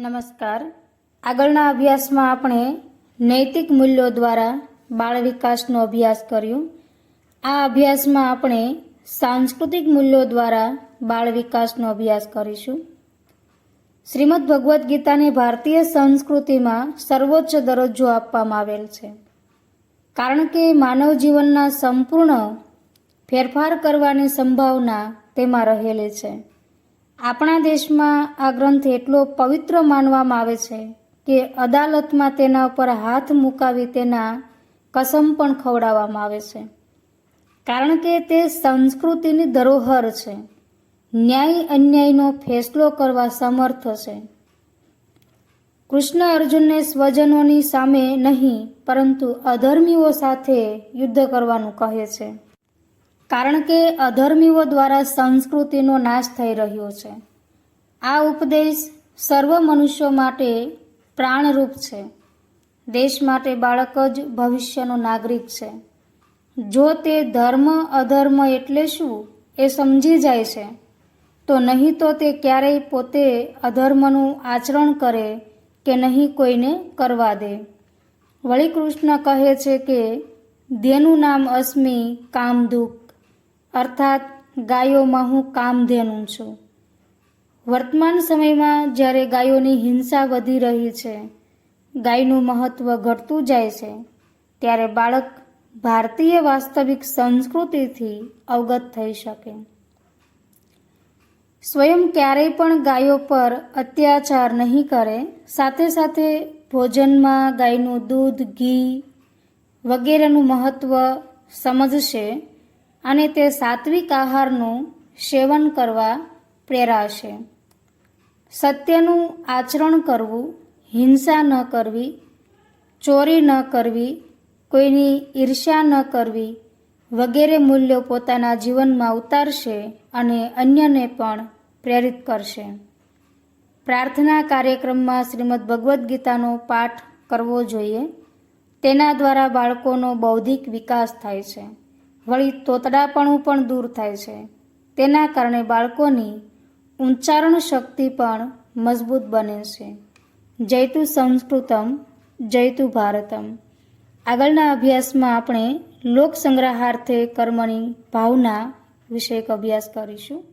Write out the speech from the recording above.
નમસ્કાર. આગળના અભ્યાસમાં આપણે નૈતિક મૂલ્યો દ્વારા બાળ વિકાસનો અભ્યાસ કર્યો. આ અભ્યાસમાં આપણે સાંસ્કૃતિક મૂલ્યો દ્વારા બાળ વિકાસનો અભ્યાસ કરીશું. શ્રીમદ ભગવદ્ ગીતાને ભારતીય સંસ્કૃતિમાં સર્વોચ્ચ દરજ્જો આપવામાં આવેલ છે. કારણ કે માનવ જીવનના સંપૂર્ણ ફેરફાર કરવાની સંભાવના તેમાં રહેલી છે. આપણા દેશમાં આ ગ્રંથ એટલો પવિત્ર માનવામાં આવે છે કે અદાલતમાં તેના ઉપર હાથ મુકાવી તેના કસમ પણ ખવડાવવામાં આવે છે. કારણ કે તે સંસ્કૃતિની ધરોહર છે. ન્યાય અન્યાયનો ફેસલો કરવા સમર્થ છે. કૃષ્ણ અર્જુનને સ્વજનોની સામે નહીં, પરંતુ અધર્મીઓ સાથે યુદ્ધ કરવાનું કહે છે. કારણ કે અધર્મીઓ દ્વારા સંસ્કૃતિનો નાશ થઈ રહ્યો છે. આ ઉપદેશ સર્વ મનુષ્યો માટે પ્રાણરૂપ છે. દેશ માટે બાળક જ ભવિષ્યનો નાગરિક છે. જો તે ધર્મ, અધર્મ એટલે શું એ સમજી જાય છે, તો નહીં તો તે ક્યારેય પોતે અધર્મનું આચરણ કરે કે નહીં કોઈને કરવા દે. વળી કૃષ્ણ કહે છે કે, દેનું નામ અસ્મિ કામધુક અર્થાત ગાયોમાં હું કામધેનું છું. વર્તમાન સમયમાં જ્યારે ગાયોની હિંસા વધી રહી છે, ગાયનું મહત્વ ઘટતું જાય છે, ત્યારે બાળક ભારતીય વાસ્તવિક સંસ્કૃતિથી અવગત થઈ શકે. સ્વયં ક્યારેય પણ ગાયો પર અત્યાચાર નહીં કરે, સાથે સાથે ભોજનમાં ગાયનું દૂધ, ઘી વગેરેનું મહત્ત્વ સમજશે અને તે સાત્વિક આહારનું સેવન કરવા પ્રેરાશે. સત્યનું આચરણ કરવું, હિંસા ન કરવી, ચોરી ન કરવી, કોઈની ઈર્ષ્યા ન કરવી વગેરે મૂલ્યો પોતાના જીવનમાં ઉતારશે અને અન્યને પણ પ્રેરિત કરશે. પ્રાર્થના કાર્યક્રમમાં શ્રીમદ ભગવદ્ ગીતાનો પાઠ કરવો જોઈએ. તેના દ્વારા બાળકોનો બૌદ્ધિક વિકાસ થાય છે. વળી તોતડાપણું પણ દૂર થાય છે. તેના કારણે બાળકોની ઉચ્ચારણ શક્તિ પણ મજબૂત બને છે. જયતુ સંસ્કૃતમ જયતુ ભારતમ. આગળના અભ્યાસમાં આપણે લોક સંગ્રહાર્થે કર્મની ભાવના વિશે એક અભ્યાસ કરીશું.